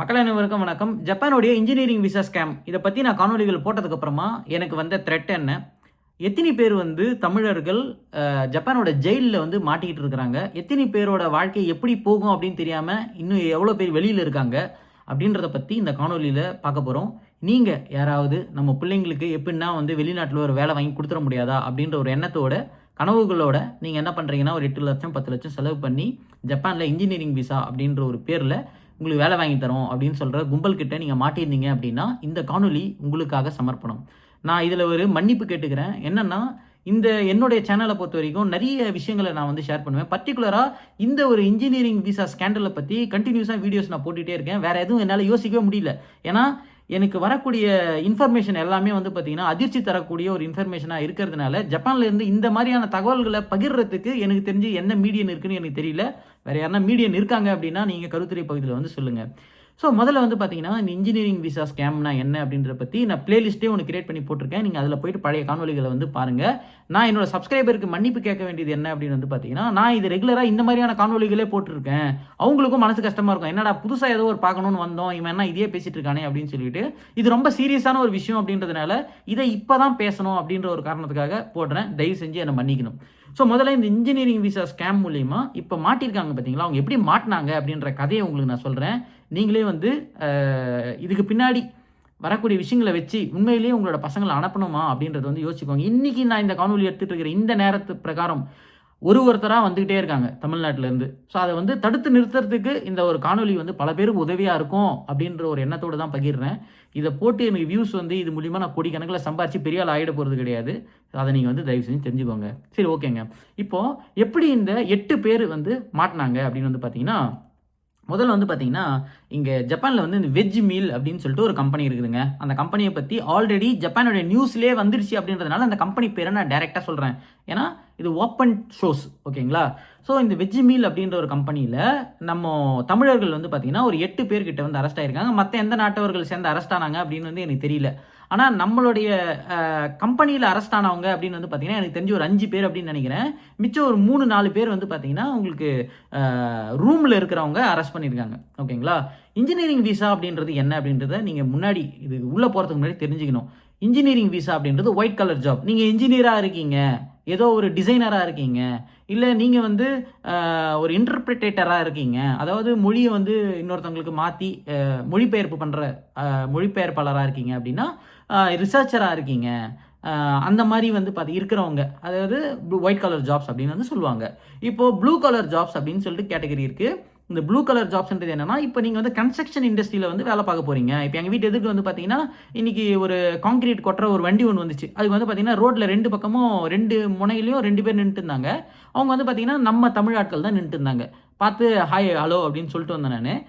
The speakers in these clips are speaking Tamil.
மக்கள் அனைவருக்கும் வணக்கம். ஜப்பானுடைய இன்ஜினியரிங் விசா ஸ்கேம் இதை பற்றி நான் காணொலிகள் போட்டதுக்கப்புறமா எனக்கு வந்த த்ரெட் என்ன? எத்தனை பேர் வந்து தமிழர்கள் ஜப்பானோட ஜெயிலில் வந்து மாட்டிக்கிட்டு இருக்கிறாங்க? எத்தனை பேரோட வாழ்க்கை எப்படி போகும் அப்படின்னு தெரியாமல் இன்னும் எவ்வளோ பேர் வெளியில் இருக்காங்க? அப்படின்றத பற்றி இந்த காணொலியில் பார்க்க போகிறோம் நீங்கள் யாராவது நம்ம பிள்ளைங்களுக்கு எப்படின்னா வந்து வெளிநாட்டில் ஒரு வேலை வாங்கி கொடுத்துட முடியாதா? அப்படின்ற ஒரு எண்ணத்தோட கனவுகளோட நீங்கள் என்ன பண்ணுறீங்கன்னா ஒரு எட்டு லட்சம் பத்து லட்சம் செலவு பண்ணி ஜப்பானில் இன்ஜினியரிங் விசா அப்படின்ற ஒரு பேரில் உங்களுக்கு வேலை வாங்கி தரோம் அப்படின்னு சொல்கிற கும்பல் கிட்ட நீங்கள் மாட்டியிருந்தீங்க அப்படின்னா இந்த காணொலி உங்களுக்காக சமர்ப்பணம். நான் இதில் ஒரு மன்னிப்பு கேட்டுக்கிறேன். என்னன்னா இந்த என்னுடைய சேனலை பொறுத்த வரைக்கும் நிறைய விஷயங்களை நான் வந்து ஷேர் பண்ணுவேன். பர்டிகுலராக இந்த ஒரு இன்ஜினியரிங் விசா ஸ்கேண்டலை பற்றி கண்டினியூஸாக வீடியோஸ் நான் போட்டுகிட்டே இருக்கேன். வேறு எதுவும் என்னால் யோசிக்கவே முடியல. ஏன்னா எனக்கு வரக்கூடிய இன்ஃபர்மேஷன் எல்லாமே வந்து பார்த்திங்கன்னா அதிர்ச்சி தரக்கூடிய ஒரு இன்ஃபர்மேஷனாக இருக்கிறதுனால ஜப்பான்லேருந்து இந்த மாதிரியான தகவல்களை பகிர்றதுக்கு எனக்கு தெரிஞ்சு என்ன மீடியன் இருக்குன்னு எனக்கு தெரியல. வேறு யாருன்னா மீடியன் இருக்காங்க அப்படின்னா நீங்கள் கருத்துறை பகுதியில் வந்து சொல்லுங்கள் ஸோ முதல்ல வந்து பார்த்தீங்கன்னா இந்த இன்ஜினியரிங் விசா ஸ்கேம்னா என்ன அப்படின்றத பற்றி நான் பிளேலிஸ்ட்டே ஒன்று கிரியேட் பண்ணி போட்டிருக்கேன். நீங்கள் அதில் போயிட்டு பழைய காணொலிகளை வந்து பாருங்கள் நான் என்னோட சப்ஸ்கிரைபருக்கு மன்னிப்பு கேட்க வேண்டியது என்ன அப்படின்னு வந்து பார்த்தீங்கன்னா நான் இது ரெகுலராக இந்த மாதிரியான காணொலிகளே போட்டிருக்கேன். அவங்களுக்கும் மனசு கஷ்டமாக இருக்கும். என்னடா புதுசாக ஏதோ ஒரு பார்க்கணும்னு வந்தோம். இவன் என்ன இதே பேசிட்டு இருக்கானே அப்படின்னு சொல்லிட்டு இது ரொம்ப சீரியஸான ஒரு விஷயம் அப்படின்றதுனால இதை இப்போ தான் பேசணும் அப்படின்ற ஒரு காரணத்துக்காக போடுறேன். தயவு செஞ்சு என்னை மன்னிக்கணும். ஸோ முதல்ல இந்த இன்ஜினியரிங் விசா ஸ்கேம் மூலிமா இப்போ மாட்டியிருக்காங்க பார்த்தீங்களா அவங்க எப்படி மாட்டினாங்க அப்படின்ற கதையை உங்களுக்கு நான் சொல்கிறேன் நீங்களே வந்து இதுக்கு பின்னாடி வரக்கூடிய விஷயங்களை வச்சு உண்மையிலேயே உங்களோட பசங்களை அனுப்பணுமா அப்படின்றத வந்து யோசிக்கோங்க இன்றைக்கி நான் இந்த காணொலி எடுத்துகிட்டு இருக்கிற இந்த நேரத்து பிரகாரம் ஒரு ஒருத்தராக வந்துக்கிட்டே இருக்காங்க தமிழ்நாட்டிலேருந்து ஸோ அதை வந்து தடுத்து நிறுத்துறதுக்கு இந்த ஒரு காணொலி வந்து பல பேருக்கு உதவியாக இருக்கும் அப்படின்ற ஒரு எண்ணத்தோடு தான் பகிர்றேன். இதை போட்டு எனக்கு வியூஸ் வந்து இது மூலிமா நான் கோடிக்கணக்கில் சம்பாரிச்சு பெரிய ஆள் ஆகிட போகிறது கிடையாது. அதை நீங்கள் வந்து தயவு செஞ்சு தெரிஞ்சுக்கோங்க. சரி ஓகேங்க இப்போது எப்படி இந்த எட்டு பேர் வந்து மாட்டினாங்க அப்படின்னு வந்து பார்த்தீங்கன்னா முதல்ல வந்து பார்த்தீங்கன்னா இங்கே ஜப்பானில் வந்து இந்த வெஜ் மீல் அப்படின்னு சொல்லிட்டு ஒரு கம்பெனி இருக்குதுங்க. அந்த கம்பெனியை பற்றி ஆல்ரெடி ஜப்பானுடைய நியூஸ்லேயே வந்துருச்சு அப்படின்றதுனால அந்த கம்பெனி பேரை நான் டைரெக்டாக சொல்கிறேன் ஏன்னா இது ஓப்பன் ஷோஸ் ஓகேங்களா? ஸோ இந்த வெஜ் மீல் அப்படின்ற ஒரு கம்பெனியில் நம்ம தமிழர்கள் வந்து பார்த்திங்கன்னா ஒரு எட்டு பேர்கிட்ட வந்து அரெஸ்ட் ஆகிருக்காங்க மற்ற எந்த நாட்டவர்கள் சேர்ந்து அரெஸ்ட் ஆனாங்க அப்படின்னு வந்து எனக்கு தெரியல. ஆனால் நம்மளுடைய கம்பெனியில் அரெஸ்ட் ஆனவங்க அப்படின்னு வந்து பார்த்தீங்கன்னா எனக்கு தெரிஞ்ச ஒரு அஞ்சு பேர் அப்படின்னு நினைக்கிறேன். மிச்சம் ஒரு மூணு நாலு பேர் வந்து பார்த்தீங்கன்னா உங்களுக்கு ரூமில் இருக்கிறவங்க அரெஸ்ட் பண்ணியிருக்காங்க ஓகேங்களா இன்ஜினியரிங் விசா அப்படின்றது என்ன அப்படின்றத நீங்கள் முன்னாடி இது உள்ளே போகிறதுக்கு முன்னாடி தெரிஞ்சுக்கணும். இன்ஜினியரிங் விசா அப்படின்றது ஒயிட் கலர் ஜாப் நீங்கள் இன்ஜினியராக இருக்கீங்க ஏதோ ஒரு டிசைனராக இருக்கீங்க இல்லை நீங்கள் வந்து ஒரு இன்டர்பிரிட்டேட்டராக இருக்கீங்க அதாவது மொழியை வந்து இன்னொருத்தவங்களுக்கு மாற்றி மொழிபெயர்ப்பு பண்ணுற மொழிபெயர்ப்பாளராக இருக்கீங்க அப்படின்னா ரிசர்ச்சராக இருக்கீங்க. அந்த மாதிரி வந்து பார்த்து இருக்கிறவங்க அதாவது ஒயிட் கலர் ஜாப்ஸ் அப்படின்னு வந்து சொல்லுவாங்க. இப்போது ப்ளூ கலர் ஜாப்ஸ் அப்படின்னு சொல்லிட்டு கேட்டகரி இருக்குது இந்த ப்ளூ கலர் ஜாப்ஸ்ன்றது என்னன்னா இப்போ நீங்கள் வந்து கன்ஸ்ட்ரக்ஷன் இண்டஸ்ட்ரியில் வந்து வேலை பார்க்க போகிறீங்க இப்போ எங்கள் வீட்டு எதுக்கு வந்து பார்த்தீங்கன்னா இன்னைக்கு ஒரு காங்கிரீட் கொட்டுற ஒரு வண்டி ஒன்று வந்துச்சு. அதுக்கு வந்து பார்த்தீங்கன்னா ரோட்டில் ரெண்டு பக்கமும் ரெண்டு முனையிலையும் ரெண்டு பேர் நின்றுட்டு இருந்தாங்க. அவங்க வந்து பார்த்தீங்கன்னா நம்ம தமிழ் ஆட்கள் தான் நின்றுட்டு இருந்தாங்க. பார்த்து ஹாய் ஹலோ அப்படின்னு சொல்லிட்டு வந்தேன் நான்.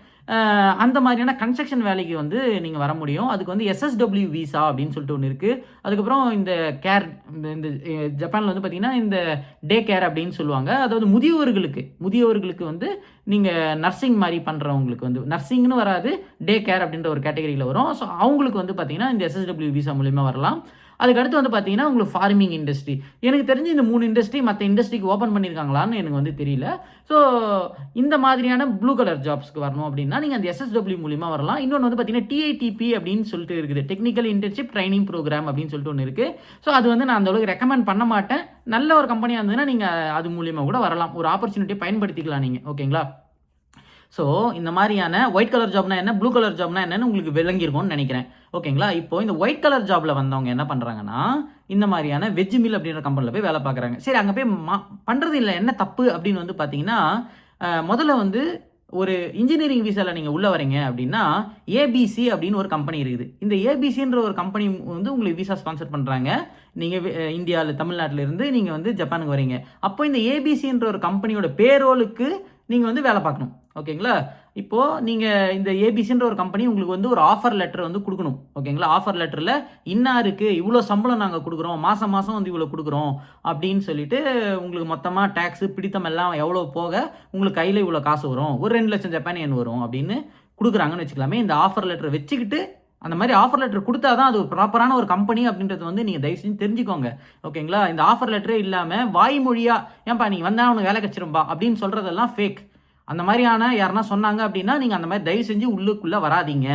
அந்த மாதிரியான கன்ஸ்ட்ரக்ஷன் வேலைக்கு வந்து நீங்கள் வர முடியும். அதுக்கு வந்து எஸ்எஸ்டபிள்யூ விசா அப்படின்னு சொல்லிட்டு ஒன்று இருக்குது அதுக்கப்புறம் இந்த கேர் இந்த ஜப்பானில் வந்து பார்த்தீங்கன்னா இந்த டே கேர் அப்படின்னு சொல்லுவாங்க. அதாவது முதியவர்களுக்கு முதியவர்களுக்கு வந்து நீங்கள் நர்சிங் மாதிரி பண்ணுறவங்களுக்கு வந்து நர்சிங்னு வராது டே கேர் அப்படின்ற ஒரு கேட்டகரியில் வரும். ஸோ அவங்களுக்கு வந்து பார்த்தீங்கன்னா இந்த எஸ்எஸ்டபிள்யூ விசா மூலிமா வரலாம். அதுக்கு அடுத்து வந்து பார்த்தீங்கன்னா உங்களுக்கு ஃபார்மிங் இண்டஸ்ட்ரி எனக்கு தெரிஞ்சு இந்த மூணு இண்டஸ்ட்ரி மற்ற இண்டஸ்ட்ரிக்கு ஓப்பன் பண்ணியிருக்காங்களான்னு எனக்கு வந்து தெரியல. ஸோ இந்த மாதிரியான ப்ளூ கலர் ஜாப்ஸ்க்கு வரணும் அப்படின்னா நீங்கள் அந்த எஸ்எஸ்டபிள்யூ மூலிமா வரலாம். இன்னொன்று வந்து பார்த்தீங்கன்னா டிஐடிபி அப்படின்னு சொல்லிட்டு இருக்குது. டெக்னிக்கல் இன்டர்ன்ஷிப் ட்ரைனிங் ப்ரோக்ராம் அப்படின்னு சொல்லிட்டு ஒன்று இருக்குது ஸோ அது வந்து நான் அந்த அளவுக்கு ரெக்கமெண்ட் பண்ண மாட்டேன். நல்ல ஒரு கம்பெனியாக இருந்ததுன்னா நீங்கள் அது மூலியமாக கூட வரலாம். ஒரு ஆப்பர்ச்சுனிட்டியை பயன்படுத்திக்கலாம் நீங்கள் ஓகேங்களா? ஸோ இந்த மாதிரியான ஒயிட் கலர் ஜாப்னா என்ன ப்ளூ கலர் ஜாப்னா என்னன்னு உங்களுக்கு விளங்கியிருக்கும்னு நினைக்கிறேன். ஓகேங்களா? இப்போ இந்த ஒயிட் கலர் ஜாப்ல வந்தவங்க என்ன பண்ணுறாங்கன்னா இந்த மாதிரியான வெஜ் மில் அப்படின்ற கம்பெனியில் போய் வேலை பார்க்குறாங்க. சரி அங்கே போய் மா பண்ணுறது இல்லை என்ன தப்பு அப்படின்னு வந்து பார்த்தீங்கன்னா முதல்ல வந்து ஒரு இன்ஜினியரிங் விசாவில் நீங்கள் உள்ளே வரீங்க அப்படின்னா ஏபிசி அப்படின்னு ஒரு கம்பெனி இருக்குது. இந்த ஏபிசின்ற ஒரு கம்பெனி வந்து உங்களுக்கு விசா ஸ்பான்சர் பண்ணுறாங்க நீங்கள் இந்தியாவில் தமிழ்நாட்டில் இருந்து நீங்கள் வந்து ஜப்பானுக்கு வரீங்க அப்போ இந்த ஏபிசின்ற ஒரு கம்பெனியோட பேரோலுக்கு நீங்கள் வந்து வேலை பார்க்கணும். ஓகேங்களா? இப்போது நீங்கள் இந்த ஏபிசின்ற ஒரு கம்பெனி உங்களுக்கு வந்து ஒரு ஆஃபர் லெட்டர் வந்து கொடுக்கணும். ஓகேங்களா? ஆஃபர் லெட்டரில் இன்னாருக்கு இவ்வளோ சம்பளம் நாங்கள் கொடுக்குறோம். மாதம் மாதம் வந்து இவ்வளோ கொடுக்குறோம். அப்படின்னு சொல்லிட்டு உங்களுக்கு மொத்தமாக டேக்ஸு பிடித்தம் எல்லாம் எவ்வளோ போக உங்களுக்கு கையில் இவ்வளோ காசு வரும்? ஒரு ரெண்டு லட்சம் ஜப்பானியன் வரும் அப்படின்னு கொடுக்குறாங்கன்னு வச்சுக்கலாமே. இந்த ஆஃபர் லெட்டர் வச்சுக்கிட்டு அந்த மாதிரி ஆஃபர் லெட்டர் கொடுத்தா தான் அது ப்ராப்பரான ஒரு கம்பெனி அப்படின்றது வந்து நீங்கள் தயவு செஞ்சு தெரிஞ்சுக்கோங்க. ஓகேங்களா இந்த ஆஃபர் லெட்டரே இல்லாமல் வாய்மொழியாக ஏன்பா நீங்கள் வந்தால் உனக்கு வேலை கிடச்சிரும்பா அப்படின்னு சொல்கிறதெல்லாம் ஃபேக் அந்த மாதிரியான யாருன்னா சொன்னாங்க அப்படின்னா நீங்கள் அந்த மாதிரி தயவு செஞ்சு உள்ளுக்குள்ளே வராதீங்க.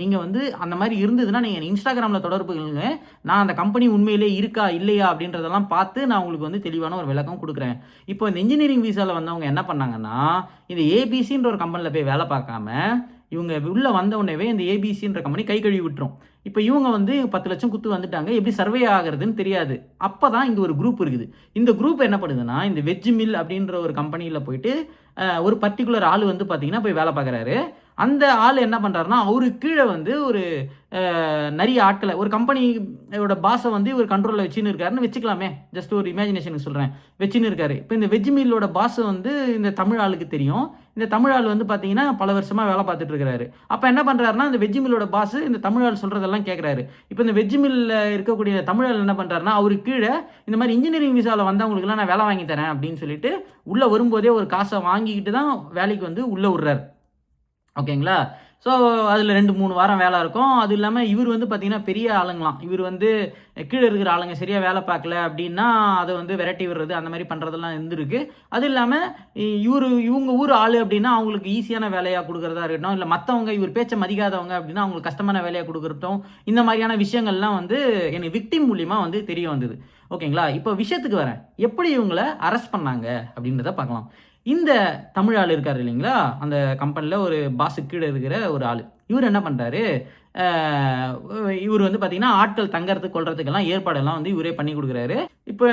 நீங்கள் வந்து அந்த மாதிரி இருந்ததுன்னா நீங்கள் இன்ஸ்டாகிராமில் தொடர்பு கொள்ளுங்க. நான் அந்த கம்பெனி உண்மையிலே இருக்கா இல்லையா அப்படின்றதெல்லாம் பார்த்து நான் உங்களுக்கு வந்து தெளிவான ஒரு விளக்கம் கொடுக்குறேன். இப்போ இந்த இன்ஜினியரிங் விசாவில் வந்தவங்க என்ன பண்ணாங்கன்னா இந்த ஏபிசின்ற ஒரு கம்பெனியில் போய் வேலை பார்க்காம இவங்க உள்ளே வந்த உடனேவே இந்த ஏபிசின்ற கம்பெனி கை கழுவி விட்டுரும். இப்போ இவங்க வந்து பத்து லட்சம் குத்து வந்துட்டாங்க. எப்படி சர்வே ஆகுறதுன்னு தெரியாது. அப்போ தான் இங்கே ஒரு குரூப் இருக்குது. இந்த குரூப் என்ன பண்ணுதுன்னா இந்த வெஜ் மில் அப்படின்ற ஒரு கம்பெனியில் போயிட்டு ஒரு பர்டிகுலர் ஆள் வந்து பார்த்தீங்கன்னா போய் வேலை பார்க்குறாரு அந்த ஆள் என்ன பண்ணுறாருன்னா அவருக்கு கீழே வந்து ஒரு நிறைய ஆட்களை ஒரு கம்பெனியோட பாஸை வந்து ஒரு கண்ட்ரோலில் வச்சுன்னு இருக்காருன்னு வச்சுக்கலாமே. ஜஸ்ட் ஒரு இமேஜினேஷனுக்கு சொல்கிறேன் வச்சுன்னு இருக்காரு. இப்போ இந்த வெஜ் மீலோட பாஸ் வந்து இந்த தமிழ் ஆளுக்கு தெரியும். இந்த தமிழ் ஆள் வந்து பார்த்தீங்கன்னா பல வருஷமாக வேலை பார்த்துட்டு இருக்கிறாரு. அப்போ என்ன பண்ணுறாருன்னா இந்த வெஜ்ஜி மில்லோட பாஸ் இந்த தமிழ் ஆள் சொல்கிறதெல்லாம் கேட்குறாரு இப்போ இந்த வெஜ் மில்லில் இருக்கக்கூடிய இந்த என்ன பண்ணுறாருன்னா அவருக்கு கீழே இந்த மாதிரி இன்ஜினியரிங் விசாவில் வந்தவங்களுக்குலாம் நான் வேலை வாங்கி தரேன் அப்படின்னு சொல்லிட்டு உள்ளே வரும்போதே ஒரு காசை வாங்கிக்கிட்டு தான் வேலைக்கு வந்து உள்ளே விட்றாரு. ஓகேங்களா? ஸோ அதில் ரெண்டு மூணு வாரம் வேலை இருக்கும். அது இல்லாமல் இவர் வந்து பார்த்திங்கன்னா பெரிய ஆளுங்களாம். இவர் வந்து கீழே இருக்கிற ஆளுங்க சரியாக வேலை பார்க்கல அப்படின்னா அதை வந்து விரட்டி விடுறது அந்த மாதிரி பண்ணுறதெல்லாம் இருந்திருக்கு. அது இல்லாமல் இவர் இவங்க ஊர் ஆள் அப்படின்னா அவங்களுக்கு ஈஸியான வேலையாக கொடுக்குறதா இருக்கட்டும். இல்லை மற்றவங்க இவர் பேச்சை மதிக்காதவங்க அப்படின்னா அவங்களுக்கு கஷ்டமான வேலையாக கொடுக்குறட்டும். இந்த மாதிரியான விஷயங்கள்லாம் வந்து எனக்கு விக்டிம் மூலியமாக வந்து தெரிய வந்தது. ஓகேங்களா இப்போ விஷயத்துக்கு வரேன். எப்படி இவங்கள அரெஸ்ட் பண்ணாங்க அப்படின்றத பார்க்கலாம். இந்த தமிழ் ஆள் இருக்கார் இல்லைங்களா? அந்த கம்பெனியில் ஒரு பாஸுக்கு கீழே இருக்கிற ஒரு ஆள். இவர் என்ன பண்ணுறாரு இவர் வந்து பார்த்தீங்கன்னா ஆட்கள் தங்கறதுக்கு கொள்றதுக்கெல்லாம் ஏற்பாடெல்லாம் வந்து இவரே பண்ணி கொடுக்குறாரு. இப்போ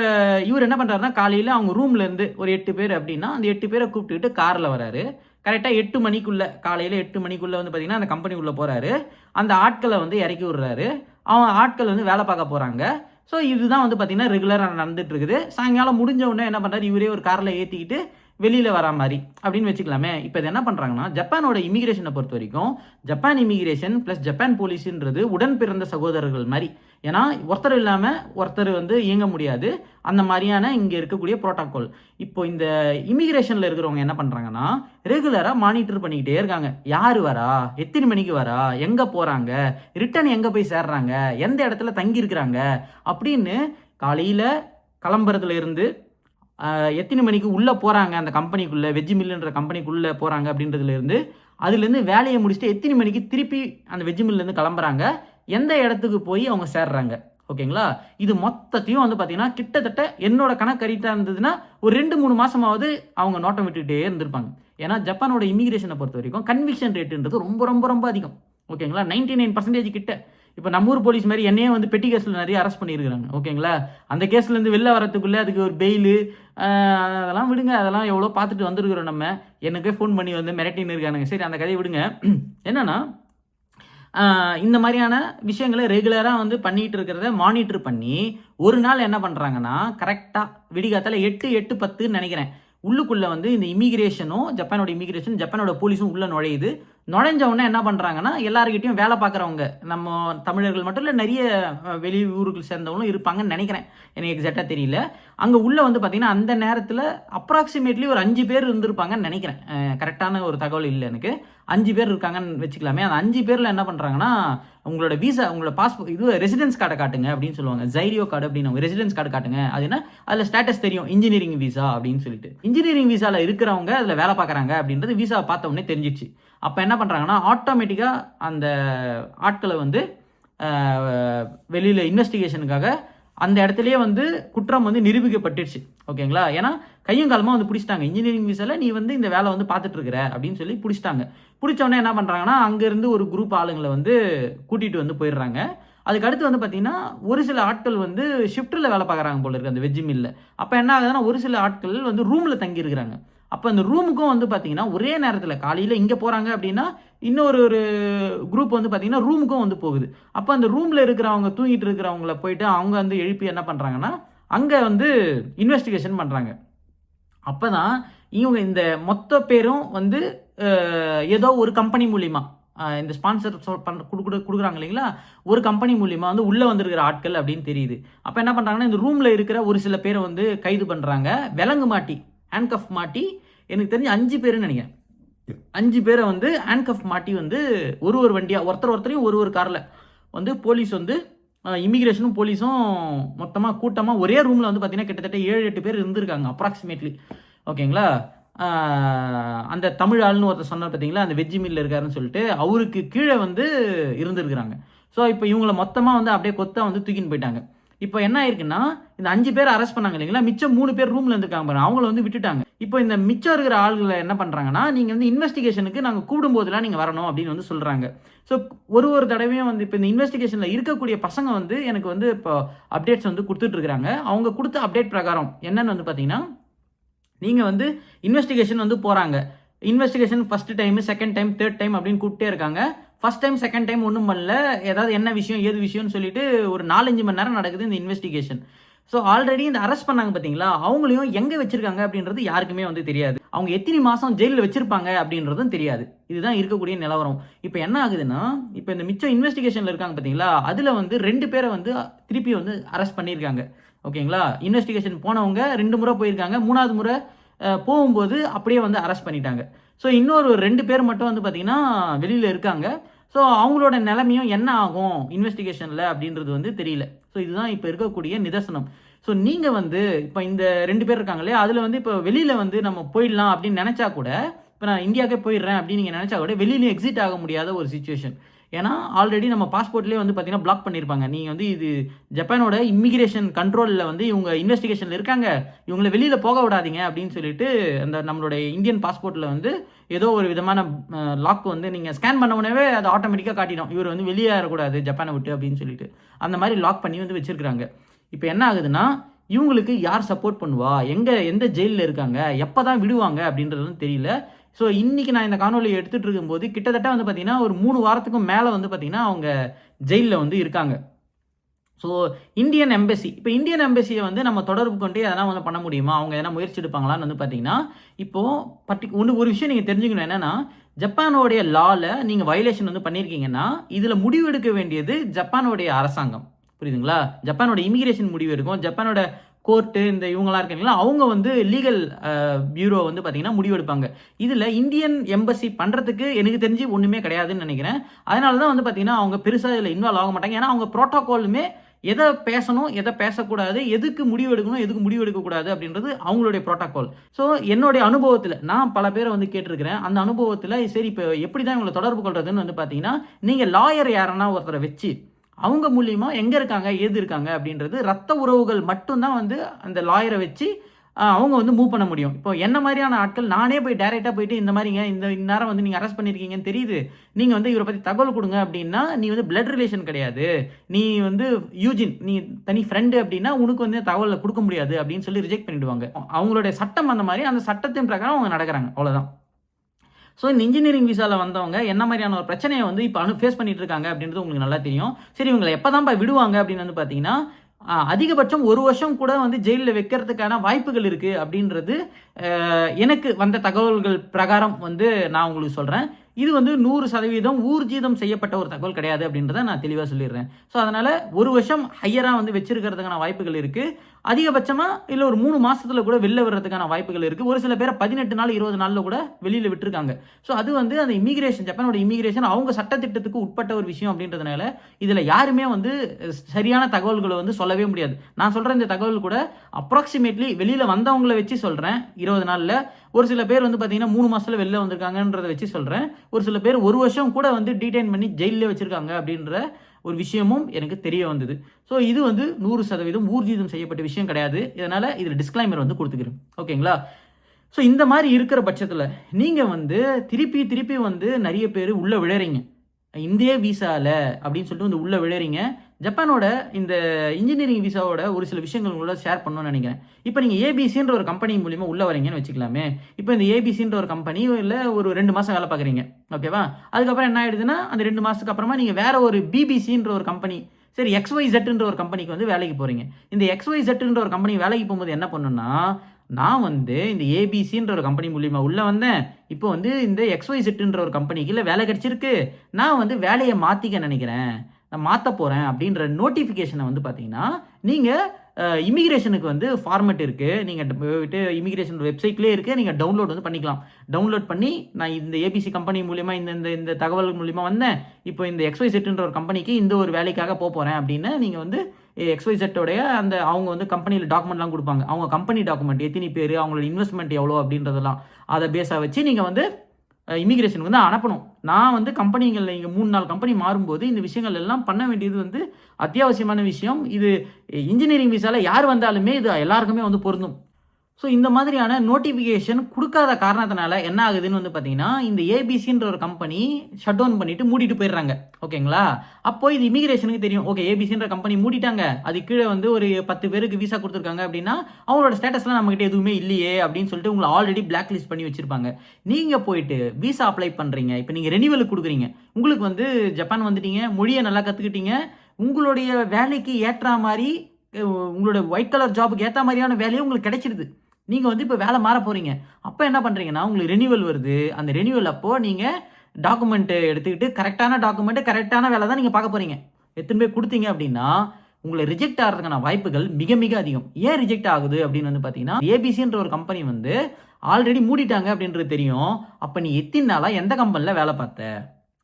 இவர் என்ன பண்ணுறாருன்னா காலையில் அவங்க ரூம்லேருந்து ஒரு எட்டு பேர் அப்படின்னா அந்த எட்டு பேரை கூப்பிட்டுக்கிட்டு காரில் வராரு. கரெக்டாக எட்டு மணிக்குள்ளே காலையில் எட்டு மணிக்குள்ளே வந்து பார்த்தீங்கன்னா அந்த கம்பெனி உள்ளே போகிறாரு அந்த ஆட்களை வந்து இறக்கி விடுறாரு. அவன் ஆட்கள் வந்து வேலை பார்க்க போகிறாங்க ஸோ இதுதான் வந்து பார்த்தீங்கன்னா ரெகுலராக நடந்துட்டு இருக்குது. சாயங்காலம் முடிஞ்ச உடனே என்ன பண்ணுறாரு இவரே ஒரு காரில் ஏற்றிக்கிட்டு வெளியில் வரா மாதிரி அப்படின்னு வச்சுக்கலாமே. இப்போ இது என்ன பண்ணுறாங்கன்னா ஜப்பானோட இமிகிரேஷனை பொறுத்த வரைக்கும் ஜப்பான் இமிகிரேஷன் ப்ளஸ் ஜப்பான் போலீஸுன்றது உடன் பிறந்த சகோதரர்கள் மாதிரி. ஏன்னா ஒருத்தர் இல்லாமல் ஒருத்தர் வந்து இயங்க முடியாது. அந்த மாதிரியான இங்கே இருக்கக்கூடிய ப்ரோட்டோக்கால் இப்போ இந்த இமிகிரேஷனில் இருக்கிறவங்க என்ன பண்ணுறாங்கன்னா ரெகுலராக மானிட்டர் பண்ணிக்கிட்டே இருக்காங்க. யார் வரா? எத்தனை மணிக்கு வரா? எங்கே போகிறாங்க ரிட்டர்ன் எங்கே போய் சேர்றாங்க? எந்த இடத்துல தங்கியிருக்கிறாங்க? அப்படின்னு காலையில் கிளம்புறதுல இருந்து எத்தனை மணிக்கு உள்ளே போகிறாங்க அந்த கம்பெனிக்குள்ளே வெஜ் மில்லுன்ற கம்பெனிக்குள்ளே போகிறாங்க அப்படின்றதுலேருந்து அதுலேருந்து வேலையை முடிச்சுட்டு எத்தனை மணிக்கு திருப்பி அந்த வெஜ் மில்லேருந்து கிளம்புறாங்க எந்த இடத்துக்கு போய் அவங்க சேர்றாங்க. ஓகேங்களா? இது மொத்தத்தையும் வந்து பார்த்தீங்கன்னா கிட்டத்தட்ட என்னோட கணக்கு இருந்ததுன்னா ஒரு ரெண்டு மூணு மாதமாவது அவங்க நோட்டம் விட்டுக்கிட்டே இருந்திருப்பாங்க. ஏன்னா ஜப்பானோட இமிகிரேஷனை பொறுத்த வரைக்கும் கன்விக்ஷன் ரேட்டுன்றது ரொம்ப ரொம்ப ரொம்ப அதிகம். ஓகேங்களா? நைன்டி நைன் பர்சன்டேஜ் கிட்ட. இப்போ நம்ம ஊர் போலீஸ் மாதிரி என்னையே வந்து பெட்டி கேஸில் நிறைய அரெஸ்ட் பண்ணியிருக்கிறாங்க. ஓகேங்களா? அந்த கேஸ்லேருந்து வெளில வரத்துக்குள்ளே அதுக்கு ஒரு பெயிலு அதெல்லாம் விடுங்க. அதெல்லாம் எவ்வளோ பார்த்துட்டு வந்திருக்கிறோம் நம்ம. எனக்கே ஃபோன் பண்ணி வந்து மிரட்டின்னு இருக்கானுங்க. சரி அந்த கதையை விடுங்க. என்னென்னா இந்த மாதிரியான விஷயங்களை ரெகுலராக வந்து பண்ணிகிட்டு இருக்கிறத மானிட்டர் பண்ணி ஒரு நாள் என்ன பண்ணுறாங்கன்னா கரெக்டாக விடிகாத்தால் எட்டு எட்டு பத்துன்னு நினைக்கிறேன். உள்ளுக்குள்ளே வந்து இந்த இமிகிரேஷனும் ஜப்பானோட இமிகிரேஷன் ஜப்பானோட போலீஸும் உள்ளே நுழையுது. நுழைஞ்ச உடனே என்ன பண்ணுறாங்கன்னா எல்லாருக்கிட்டையும் வேலை பார்க்குறவங்க நம்ம தமிழர்கள் மட்டும் இல்லை நிறைய அஹ், வெளி சேர்ந்தவங்களும் இருப்பாங்கன்னு நினைக்கிறேன். எனக்கு எக்ஸாக்டாக தெரியல. அங்கே உள்ளே வந்து பார்த்திங்கன்னா அந்த நேரத்தில் அப்ராக்சிமேட்லி ஒரு அஞ்சு பேர் இருந்திருப்பாங்கன்னு நினைக்கிறேன். கரெக்டான ஒரு தகவல் இல்லை எனக்கு. அஞ்சு பேர் இருக்காங்கன்னு வச்சுக்கலாமே. அந்த அஞ்சு பேரில் என்ன பண்ணுறாங்கன்னா உங்களோட விசா உங்களோட பாஸ்போர்ட் இது ரெசிடென்ஸ் கார்டை காட்டுங்க அப்படின்னு சொல்லுவாங்க. ஜைரியோ கார்டு அப்படின்னு ரெசிடென்ஸ் கார்டு காட்டுங்க. அது என்ன? அதில் ஸ்டேட்டஸ் தெரியும். இன்ஜினியரிங் விசா அப்படின்னு சொல்லிட்டு. இன்ஜினியரிங் விசாவில் இருக்கிறவங்க அதில் வேலை பார்க்குறாங்க அப்படின்றது விசா பார்த்த உடனே தெரிஞ்சிச்சு அப்போ என்ன பண்ணுறாங்கன்னா ஆட்டோமேட்டிக்காக அந்த ஆட்களை வந்து வெளியில் இன்வெஸ்டிகேஷனுக்காக அந்த இடத்துலையே வந்து குற்றம் வந்து நிரூபிக்கப்பட்டுருச்சு ஓகேங்களா? ஏன்னா கையும் காலமாக வந்து பிடிச்சிட்டாங்க. இன்ஜினியரிங் விசால நீ வந்து இந்த வேலை வந்து பார்த்துட்டு இருக்கிற அப்படின்னு சொல்லி பிடிச்சிட்டாங்க. பிடிச்சவொன்னே என்ன பண்ணுறாங்கன்னா அங்கேருந்து ஒரு குரூப் ஆளுங்களை வந்து கூட்டிகிட்டு வந்து போயிடுறாங்க. அதுக்கு அடுத்து வந்து பார்த்தீங்கன்னா ஒரு சில ஆட்கள் வந்து ஷிஃப்ட்டில் வேலை பார்க்குறாங்க போல இருக்குது அந்த வெஜ் மில்லில் அப்போ என்ன ஆகுதுன்னா ஒரு சில ஆட்கள் வந்து ரூமில் தங்கியிருக்கிறாங்க. அப்போ அந்த ரூமுக்கும் வந்து பார்த்தீங்கன்னா ஒரே நேரத்தில் காலையில் இங்கே போகிறாங்க அப்படின்னா இன்னொரு ஒரு குரூப் வந்து பார்த்தீங்கன்னா ரூமுக்கும் வந்து போகுது. அப்போ அந்த ரூமில் இருக்கிறவங்க தூங்கிட்டு இருக்கிறவங்கள போயிட்டு அவங்க வந்து எழுப்பி என்ன பண்ணுறாங்கன்னா அங்கே வந்து இன்வெஸ்டிகேஷன் பண்ணுறாங்க அப்போ தான் இவங்க இந்த மொத்த பேரும் வந்து ஏதோ ஒரு கம்பெனி மூலிமா இந்த ஸ்பான்சர் சொல் பண்ண கொடுக்குற கொடுக்குறாங்க இல்லைங்களா? ஒரு கம்பெனி மூலிமா வந்து உள்ளே வந்திருக்கிற ஆட்கள் அப்படின்னு தெரியுது. அப்போ என்ன பண்ணுறாங்கன்னா இந்த ரூமில் இருக்கிற ஒரு சில பேரை வந்து கைது பண்ணுறாங்க விலங்கு மாட்டி ஹேண்ட்கஃப் மாட்டி எனக்கு தெரிஞ்சு அஞ்சு பேருன்னு நினைக்கிறேன். அஞ்சு பேரை வந்து ஹேண்ட்கஃப் மாட்டி வந்து ஒரு ஒரு வண்டியாக ஒருத்தர் ஒருத்தரையும் ஒரு ஒரு காரில் வந்து போலீஸ் வந்து இமிக்ரேஷனும் போலீஸும் மொத்தமாக கூட்டமாக ஒரே ரூமில் வந்து பார்த்தீங்கன்னா கிட்டத்தட்ட ஏழு எட்டு பேர் இருந்திருக்காங்க அப்ராக்சிமேட்லி ஓகேங்களா அந்த தமிழ் ஆள்னு ஒருத்தர் சொன்னார் பார்த்தீங்களா அந்த வெஜ்ஜி மில்லில் இருக்காருன்னு சொல்லிட்டு அவருக்கு கீழே வந்து இருந்திருக்கிறாங்க. ஸோ இப்போ இவங்கள மொத்தமாக வந்து அப்படியே கொத்தா வந்து தூக்கின்னு போயிட்டாங்க. இப்போ என்ன ஆயிருக்குன்னா இந்த அஞ்சு பேர் அரெஸ்ட் பண்ணாங்க இல்லைங்களா? மிச்சம் மூணு பேர் ரூம்ல இருந்திருக்காங்க பாருங்க. அவங்கள வந்து விட்டுட்டாங்க. இப்போ இந்த மிச்சம் இருக்கிற ஆளுகளை என்ன பண்றாங்கன்னா நீங்க வந்து இன்வெஸ்டிகேஷனுக்கு நாங்கள் கூடும் போதெல்லாம் நீங்க வரணும் அப்படின்னு வந்து சொல்றாங்க. ஸோ ஒரு ஒரு தடவையும் வந்து இப்போ இந்த இன்வெஸ்டிகேஷன்ல இருக்கக்கூடிய பசங்க வந்து எனக்கு வந்து இப்போ அப்டேட்ஸ் வந்து கொடுத்துட்டு இருக்காங்க அவங்க கொடுத்த அப்டேட் பிரகாரம் என்னன்னு வந்து பார்த்தீங்கன்னா நீங்க வந்து இன்வெஸ்டிகேஷன் வந்து போறாங்க. Investigation first time second time third time அப்படின்னு கூப்பிட்டே இருக்காங்க. ஃபர்ஸ்ட் டைம் செகண்ட் டைம் ஒன்றும் பண்ணல. ஏதாவது என்ன விஷயம் ஏது விஷயம்னு சொல்லிட்டு ஒரு நாலஞ்சு மணி நேரம் நடக்குது இந்த இன்வெஸ்டிகேஷன் ஸோ ஆல்ரெடி இந்த அரெஸ்ட் பண்ணாங்க பார்த்தீங்களா அவங்களையும் எங்கே வச்சிருக்காங்க அப்படின்றது யாருக்குமே வந்து தெரியாது. அவங்க எத்தனை மாதம் ஜெயிலில் வச்சிருப்பாங்க அப்படின்றதும் தெரியாது. இதுதான் இருக்கக்கூடிய நிலவரம். இப்போ என்ன ஆகுதுன்னா இப்போ இந்த மிச்சம் இன்வெஸ்டிகேஷனில் இருக்காங்க பார்த்தீங்களா அதில் வந்து ரெண்டு பேரை வந்து திருப்பி வந்து அரெஸ்ட் பண்ணியிருக்காங்க. ஓகேங்களா? இன்வெஸ்டிகேஷன் போனவங்க ரெண்டு முறை போயிருக்காங்க. மூணாவது முறை போகும்போது அப்படியே வந்து அரெஸ்ட் பண்ணிட்டாங்க. ஸோ இன்னொரு ரெண்டு பேர் மட்டும் வந்து பார்த்தீங்கன்னா வெளியில் இருக்காங்க. ஸோ அவங்களோட நிலைமையும் என்ன ஆகும்? இன்வெஸ்டிகேஷனில் அப்படின்றது வந்து தெரியல. ஸோ இதுதான் இப்போ இருக்கக்கூடிய நிதர்சனம். ஸோ நீங்கள் வந்து இப்போ இந்த ரெண்டு பேர் இருக்காங்களே அதில் வந்து இப்போ வெளியில் வந்து நம்ம போயிடலாம் அப்படின்னு நினச்சா கூட இப்போ நான் இந்தியாவுக்கே போயிடுறேன் அப்படின்னு நீங்கள் நினச்சா கூட வெளியிலையும் எக்ஸிட் ஆக முடியாத ஒரு சுச்சுவேஷன் ஏன்னா ஆல்ரெடி நம்ம பாஸ்போர்ட்லேயே வந்து பார்த்திங்கன்னா பிளாக் பண்ணியிருப்பாங்க நீங்கள் வந்து இது ஜப்பானோட இமிகிரேஷன் கண்ட்ரோலில் வந்து இவங்க இன்வெஸ்டிகேஷனில் இருக்காங்க. இவங்களை வெளியில் போக விடாதீங்க அப்படின்னு சொல்லிட்டு அந்த நம்மளுடைய இந்தியன் பாஸ்போர்ட்டில் வந்து ஏதோ ஒரு விதமான லாக் வந்து நீங்கள் ஸ்கேன் பண்ண உடனே அது ஆட்டோமேட்டிக்காக காட்டிடும். இவர் வந்து வெளியேறக்கூடாது ஜப்பானை விட்டு அப்படின்னு சொல்லிட்டு. அந்த மாதிரி லாக் பண்ணி வந்து வச்சுருக்குறாங்க. இப்போ என்ன ஆகுதுன்னா இவங்களுக்கு யார் சப்போர்ட் பண்ணுவா? எங்கே எந்த ஜெயிலில் இருக்காங்க? எப்போ தான் விடுவாங்க அப்படின்றது தெரியல. ஸோ இன்றைக்கி நான் இந்த காணொலியை எடுத்துகிட்டு இருக்கும்போது கிட்டத்தட்ட வந்து பார்த்தீங்கன்னா ஒரு மூணு வாரத்துக்கும் மேலே வந்து பார்த்திங்கன்னா அவங்க ஜெயிலில் வந்து இருக்காங்க. ஸோ இந்தியன் எம்பசி இப்போ இந்தியன் எம்பசியை வந்து நம்ம தொடர்பு கொண்டு எதனா வந்து பண்ண முடியுமா? அவங்க எதனா முயற்சி எடுப்பாங்களான்னு வந்து பார்த்தீங்கன்னா இப்போது பர்டி ஒன்று ஒரு விஷயம் நீங்கள் தெரிஞ்சுக்கணும் என்னென்னா ஜப்பானோடைய லாவில் நீங்கள் வயலேஷன் வந்து பண்ணியிருக்கீங்கன்னா இதில் முடிவு எடுக்க வேண்டியது ஜப்பானோடைய அரசாங்கம். புரியுதுங்களா? ஜப்பானோட இமிகிரேஷன் முடிவு எடுக்கும். ஜப்பானோட கோர்ட்டு இந்த இவங்களாம் இருக்காங்களா? அவங்க வந்து லீகல் பியூரோ வந்து பார்த்தீங்கன்னா முடிவெடுப்பாங்க. இதில் இந்தியன் எம்பசி பண்ணுறதுக்கு எனக்கு தெரிஞ்சு ஒன்றுமே கிடையாதுன்னு நினைக்கிறேன். அதனால தான் வந்து பார்த்தீங்கன்னா அவங்க பெருசாக இதில் இன்வால்வ் ஆக மாட்டாங்க. ஏன்னா அவங்க ப்ரோட்டோகாலுமே எதை பேசணும் எதை பேசக்கூடாது எதுக்கு முடிவு எடுக்கணும் எதுக்கு முடிவு எடுக்கக்கூடாது அப்படின்றது அவங்களுடைய ப்ரோட்டோக்கால் ஸோ என்னுடைய அனுபவத்தில் நான் பல பேரை வந்து கேட்டிருக்கிறேன். அந்த அனுபவத்தில் சரி இப்போ எப்படி தான் இவங்களை தொடர்பு கொள்றதுன்னு வந்து பார்த்தீங்கன்னா நீங்கள் லாயர் யாரன்னா ஒருத்தரை வச்சு அவங்க மூலியமா எங்கே இருக்காங்க ஏது இருக்காங்க அப்படின்றது ரத்த உறவுகள் மட்டும்தான் வந்து அந்த லாயரை வச்சு அவங்க வந்து மூவ் பண்ண முடியும். இப்போ என்ன மாதிரியான ஆட்கள் நானே போய் டைரெக்டாக போயிட்டு இந்த மாதிரிங்க இந்த நேரம் வந்து நீங்கள் அரெஸ்ட் பண்ணியிருக்கீங்கன்னு தெரியுது. நீங்கள் வந்து இவரை பற்றி தகவல் கொடுங்க அப்படின்னா நீ வந்து பிளட் ரிலேஷன் கிடையாது. நீ வந்து யூஜின் நீ தனி ஃப்ரெண்டு அப்படின்னா உனக்கு வந்து தகவலை கொடுக்க முடியாது அப்படின்னு சொல்லி ரிஜெக்ட் பண்ணிடுவாங்க. அவங்களுடைய சட்டம் அந்த மாதிரி அந்த சட்டத்தின் பிரகாரம் அவங்க நடக்கிறாங்க. அவ்வளோதான் ஸோ இந்த இன்ஜினியரிங் விசாவில் வந்தவங்க என்ன மாதிரியான ஒரு பிரச்சனையை வந்து இப்போ அனு ஃபேஸ் பண்ணிட்டு இருக்காங்க அப்படின்றது உங்களுக்கு நல்லா தெரியும். சரி இவங்களை எப்போ தான்ப்பா விடுவாங்க அப்படின்னு வந்து பார்த்தீங்கன்னா அதிகபட்சம் ஒரு வருஷம் கூட வந்து ஜெயிலில் வைக்கிறதுக்கான வாய்ப்புகள் இருக்குது அப்படின்றது எனக்கு வந்த தகவல்கள் பிரகாரம் வந்து நான் உங்களுக்கு சொல்கிறேன் இது வந்து நூறு சதவீதம் ஊர்ஜிதம் செய்யப்பட்ட ஒரு தகவல் கிடையாது அப்படின்றத நான் தெளிவாக சொல்லிடுறேன். ஸோ அதனால் ஒரு வருஷம் ஹையராக வந்து வச்சிருக்கிறதுக்கான வாய்ப்புகள் இருக்குது அதிகபட்சமாக இல்லை ஒரு மூணு மாதத்தில் கூட வெளில வர்றதுக்கான வாய்ப்புகள் இருக்குது ஒரு சில பேரை பதினெட்டு நாள் இருபது நாளில் கூட வெளியில் விட்டுருக்காங்க. ஸோ அது வந்து அந்த இமிகிரேஷன் ஜப்பானோட இமிகிரேஷன் அவங்க சட்டத்திட்டத்துக்கு உட்பட்ட ஒரு விஷயம் அப்படின்றதுனால இதில் யாருமே வந்து சரியான தகவல்களை வந்து சொல்லவே முடியாது. நான் சொல்கிற இந்த தகவல் கூட அப்ராக்சிமேட்லி வெளியில் வந்தவங்கள வச்சு சொல்கிறேன் இருபது நாளில் ஒரு சில பேர் வந்து பார்த்தீங்கன்னா மூணு மாதத்தில் வெளில வந்திருக்காங்கன்றதை வச்சு சொல்கிறேன் ஒரு சில பேர் ஒரு வருஷம் கூட வந்து டீடைன் பண்ணி ஜெயிலில் வச்சுருக்காங்க அப்படின்ற ஒரு விஷயமும் எனக்கு தெரிய வந்தது. ஸோ இது வந்து நூறு சதவீதம் ஊர்ஜிதம் செய்யப்பட்ட விஷயம் கிடையாது. இதனால் இதில் டிஸ்க்ளைமர் வந்து கொடுத்துக்கிறேன். ஓகேங்களா? ஸோ இந்த மாதிரி இருக்கிற பட்சத்தில் நீங்கள் வந்து திருப்பி திருப்பி வந்து நிறைய பேர் உள்ளே விழறீங்க. இந்திய விசாவில் அப்படின்னு சொல்லிட்டு வந்து உள்ளே விழறீங்க. ஜப்பானோட இந்த இன்ஜினியரிங் விசாவோட ஒரு சில விஷயங்கள் உங்களோட ஷேர் பண்ணணும்னு நினைக்கிறேன். இப்போ நீங்கள் ஏபிசின்ற ஒரு கம்பெனி மூலியமாக உள்ளே வரீங்கன்னு வச்சுக்கலாமே. இப்போ இந்த ஏபிசின்ற ஒரு கம்பெனி இல்லை ஒரு ரெண்டு மாதம் வேலை பார்க்குறீங்க. ஓகேவா அதுக்கப்புறம் என்ன ஆயிடுதுன்னா அந்த ரெண்டு மாதத்துக்கு அப்புறமா நீங்கள் வேற ஒரு பிபிசின்ற ஒரு கம்பெனி சரி எக்ஸ்ஒய் ஜெட்டுன்ற ஒரு கம்பெனிக்கு வந்து வேலைக்கு போகிறீங்க இந்த எக்ஸ்ஒய் ஜெட்டுன்ற ஒரு கம்பெனி வேலைக்கு போகும்போது என்ன பண்ணுன்னா நான் வந்து இந்த ஏபிசின்ற ஒரு கம்பெனி மூலியமா உள்ளே வந்தேன். இப்போ வந்து இந்த எக்ஸ்ஒய் ஜெட்டுன்ற ஒரு கம்பெனிக்கு இல்லை வேலை கிடச்சிருக்கு. நான் வந்து வேலையை மாற்றிக்க நினைக்கிறேன். நான் மாற்ற போகிறேன் அப்படின்ற நோட்டிஃபிகேஷனை வந்து பார்த்தீங்கன்னா நீங்கள் இமிகிரேஷனுக்கு வந்து ஃபார்மெட் இருக்குது நீங்கள் போயிட்டு இமிகிரேஷன் வெப்சைட்லேயே இருக்குது நீங்கள் டவுன்லோட் வந்து பண்ணிக்கலாம். டவுன்லோட் பண்ணி நான் இந்த ஏபிசி கம்பெனி மூலிமா இந்த இந்த இந்த தகவல் மூலிமா வந்தேன். இப்போ இந்த எக்ஸ்ஒய் செட்டுன்ற ஒரு கம்பெனிக்கு இந்த ஒரு வேலைக்காக போக போகிறேன் அப்படின்னு நீங்கள் வந்து எக்ஸ்வைசெட்டோடைய அந்த அவங்க வந்து கம்பெனியில் டாக்குமெண்ட்லாம் கொடுப்பாங்க. அவங்க கம்பெனி டாக்குமெண்ட் எத்தனை பேர் அவங்களோட இன்வெஸ்ட்மெண்ட் எவ்வளோ அப்படின்றதெல்லாம். அதை பேஸாக வச்சு நீங்கள் வந்து இமிக்ரேஷனுக்கு வந்து அனுப்பணும். நான் வந்து கம்பெனிகளில் இங்கே மூணு நாலு கம்பெனி மாறும்போது இந்த விஷயங்கள் எல்லாம் பண்ண வேண்டியது வந்து அத்தியாவசியமான விஷயம். இது இன்ஜினியரிங் விசாவில் யார் வந்தாலுமே இது எல்லாருக்குமே வந்து பொருந்தும். ஸோ இந்த மாதிரியான நோட்டிஃபிகேஷன் கொடுக்காத காரணத்தினால என்ன ஆகுதுன்னு வந்து பார்த்தீங்கன்னா இந்த ஏபிசின்ற ஒரு கம்பெனி ஷட் டவுன் பண்ணிட்டு மூடிட்டு போயிடுறாங்க. ஓகேங்களா அப்போ இது இமிகிரேஷனுக்கு தெரியும். ஓகே ஏபிசின்ற கம்பெனி மூடிட்டாங்க. அது கீழே வந்து ஒரு பத்து பேருக்கு விசா கொடுத்துருக்காங்க அப்படின்னா அவங்களோட ஸ்டேட்டஸ்லாம் நம்மகிட்ட எதுவுமே இல்லையே அப்படின்னு சொல்லிட்டு உங்களை ஆல்ரெடி பிளாக் லிஸ்ட் பண்ணி வச்சிருப்பாங்க. நீங்கள் போயிட்டு விசா அப்ளை பண்ணுறீங்க இப்போ நீங்கள் ரெனிவலுக்கு கொடுக்குறீங்க. உங்களுக்கு வந்து ஜப்பான் வந்துட்டீங்க. மொழியை நல்லா கற்றுக்கிட்டீங்க உங்களுடைய வேலைக்கு ஏற்ற மாதிரி உங்களோட ஒயிட் கலர் ஜாபுக்கு ஏற்ற மாதிரியான வேலையும் உங்களுக்கு கிடைச்சிடுது நீங்கள் வந்து இப்போ வேலை மாற போகிறீங்க அப்போ என்ன பண்ணுறீங்கன்னா உங்களுக்கு ரெனியூவல் வருது. அந்த ரெனியூவல் அப்போது நீங்கள் டாக்குமெண்ட்டு எடுத்துக்கிட்டு கரெக்டான டாக்குமெண்ட்டு கரெக்டான வேலை தான் நீங்கள் பார்க்க போகிறீங்க எத்தனை பேர் கொடுத்தீங்க அப்படின்னா உங்களை ரிஜெக்ட் ஆகிறதுக்கான வாய்ப்புகள் மிக மிக அதிகம். ஏன் ரிஜெக்ட் ஆகுது அப்படின்னு வந்து பார்த்தீங்கன்னா ஏபிசின்ற ஒரு கம்பெனி வந்து ஆல்ரெடி மூடிட்டாங்க அப்படின்றது தெரியும். அப்போ நீ எத்தனை நாளாக எந்த கம்பெனியில் வேலை பார்த்த?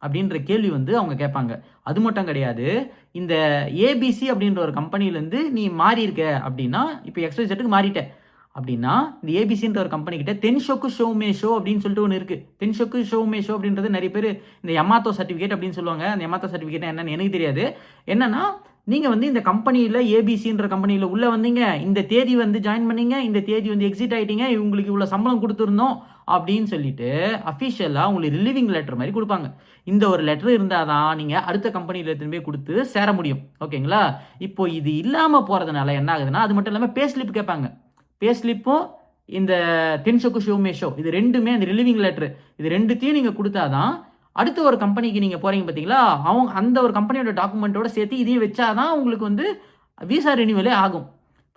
அப்படின்ற கேள்வி வந்து அவங்க கேட்பாங்க. அது மட்டும் கிடையாது. இந்த ஏபிசி அப்படின்ற ஒரு கம்பெனிலேருந்து நீ மாறி இருக்க அப்படின்னா இப்போ எக்ஸ்வைசெட்டுக்கு மாறிட்ட. அப்படின்னா இந்த ஏபிசின்ற ஒரு கம்பெனி கிட்ட தென்ஷோக்கு ஷோமே ஷோ அப்படின்னு சொல்லிட்டு ஒன்று இருக்குது தென்ஷோக்கு ஷோமே ஷோ அப்படின்றது நிறைய பேர் இந்த எமாத்தோ சர்டிஃபிகேட் அப்படின்னு சொல்லுவாங்க. அந்த எமாத்தோ சர்டிஃபிகேட் என்னன்னு எனக்கு தெரியாது. என்னன்னா நீங்கள் வந்து இந்த கம்பெனியில் ஏபிசின்ற கம்பெனியில் உள்ளே வந்தீங்க. இந்த தேதி வந்து ஜாயின் பண்ணீங்க. இந்த தேதி வந்து எக்ஸிட் ஆகிட்டீங்க உங்களுக்கு இவ்வளோ சம்பளம் கொடுத்துருந்தோம் அப்படின்னு சொல்லிட்டு அஃபிஷியலாக உங்களுக்கு ரிலீவிங் லெட்டர் மாதிரி கொடுப்பாங்க. இந்த ஒரு லெட்டர் இருந்தால் தான் நீங்கள் அடுத்த கம்பெனியில் எடுத்துன்னு போய் கொடுத்து சேர முடியும். ஓகேங்களா இப்போ இது இல்லாமல் போகிறதுனால என்ன ஆகுதுன்னா அது மட்டும் இல்லாமல் பே ஸ்லிப் கேட்பாங்க. பே ஸ்லிப்பும் இந்த தென்ஷோக்கு ஷோமேஷோ இது ரெண்டுமே அந்த ரிலீவிங் லெட்டர் இது ரெண்டுத்தையும் நீங்கள் கொடுத்தாதான் அடுத்த ஒரு கம்பெனிக்கு நீங்கள் போகிறீங்க பார்த்தீங்களா அவங்க அந்த ஒரு கம்பெனியோட டாக்குமெண்ட்டோட சேர்த்து இதையும் வச்சாதான் உங்களுக்கு வந்து விசா ரெனியூவலே ஆகும்.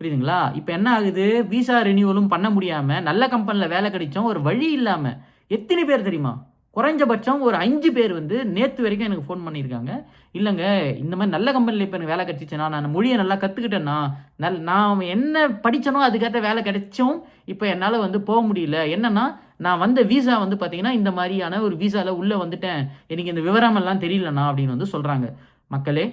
புரியுதுங்களா? இப்போ என்ன ஆகுது? விசா ரினியூவலும் பண்ண முடியாமல் நல்ல கம்பெனியில் வேலை கிடைச்சோம் ஒரு வழி இல்லாமல் எத்தனை பேர் தெரியுமா? குறைஞ்சபட்சம் ஒரு அஞ்சு பேர் வந்து நேற்று வரைக்கும் எனக்கு ஃபோன் பண்ணியிருக்காங்க. இல்லைங்க இந்த மாதிரி நல்ல கம்பெனியில் இப்போ எனக்கு வேலை கிடச்சிச்சுன்னா நான் மொழியை நல்லா கற்றுக்கிட்டேன்னா நல் நான் என்ன படித்தனோ அதுக்கேற்ற வேலை கிடைச்சும் இப்போ என்னால் வந்து போக முடியல. என்னென்னா நான் வந்த விசா வந்து பார்த்தீங்கன்னா இந்த மாதிரியான ஒரு விசாவில் உள்ளே வந்துட்டேன். எனக்கு இந்த விவரமெல்லாம் தெரியலண்ணா அப்படின்னு வந்து சொல்கிறாங்க மக்களே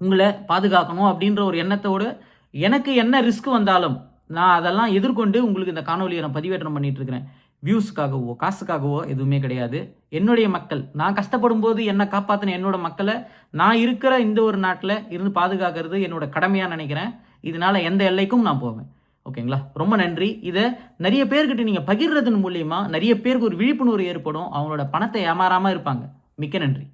உங்களை பாதுகாக்கணும் அப்படின்ற ஒரு எண்ணத்தோடு எனக்கு என்ன ரிஸ்க் வந்தாலும் நான் அதெல்லாம் எதிர்கொண்டு உங்களுக்கு இந்த காணொலியை நான் பதிவேற்றம் பண்ணிகிட்ருக்கிறேன் வியூஸ்க்காகவோ காசுக்காகவோ எதுவுமே கிடையாது. என்னுடைய மக்கள் நான் கஷ்டப்படும் போது என்னை காப்பாற்றின என்னோட மக்களை நான் இருக்கிற இந்த ஒரு நாட்டில் இருந்து பாதுகாக்கிறது என்னோட கடமையாக நினைக்கிறேன். இதனால எந்த எல்லைக்கும் நான் போவேன். ஓகேங்களா? ரொம்ப நன்றி. இதை நிறைய பேர்கிட்ட நீங்கள் பகிர்றதன் மூலியமாக நிறைய பேருக்கு ஒரு விழிப்புணர்வு ஏற்படும். அவங்களோட பணத்தை ஏமாறாமல் இருப்பாங்க. மிக்க நன்றி.